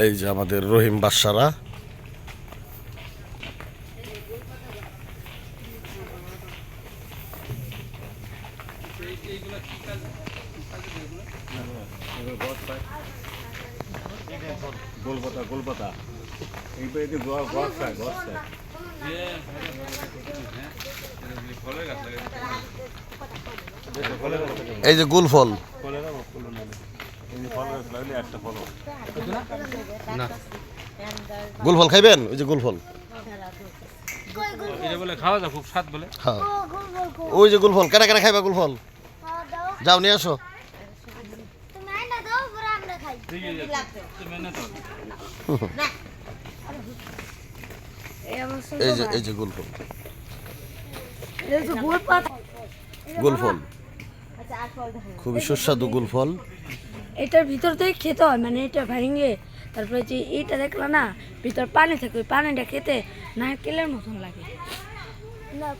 এই যে আমাদের রহিম বাদশারা। গোলপাতা গোলপাতা এই যে গ- গছ খায় গছ খায় এই যে গুলফল ফলের আমার ফুল নেই এই যে ফল গাছ লাগলে একটা ফল খাইবেন? ওই যে গুলফল এটা বলে খাওয়া যায় খুব স্বাদ বলে। হ্যাঁ। ওই যে গুলফল কেনা কেনা খাইবা গুলফল যাও নিয়ে আসো। তুমি আইনা দাও পরে আমরা খাই। ঠিক আছে তুমি এনে দাও। এই যে এই যে গুলফল এই গোল পাতা। গুলফল খুবই সুস্বাদু গুলফল এটার ভিতর থেকে খেতে হয় মানে এটা ভেঙে, তারপরে যে এইটা দেখল না, ভিতর পানি থাকে পানিটা খেতে নারকেলের মতন লাগে। না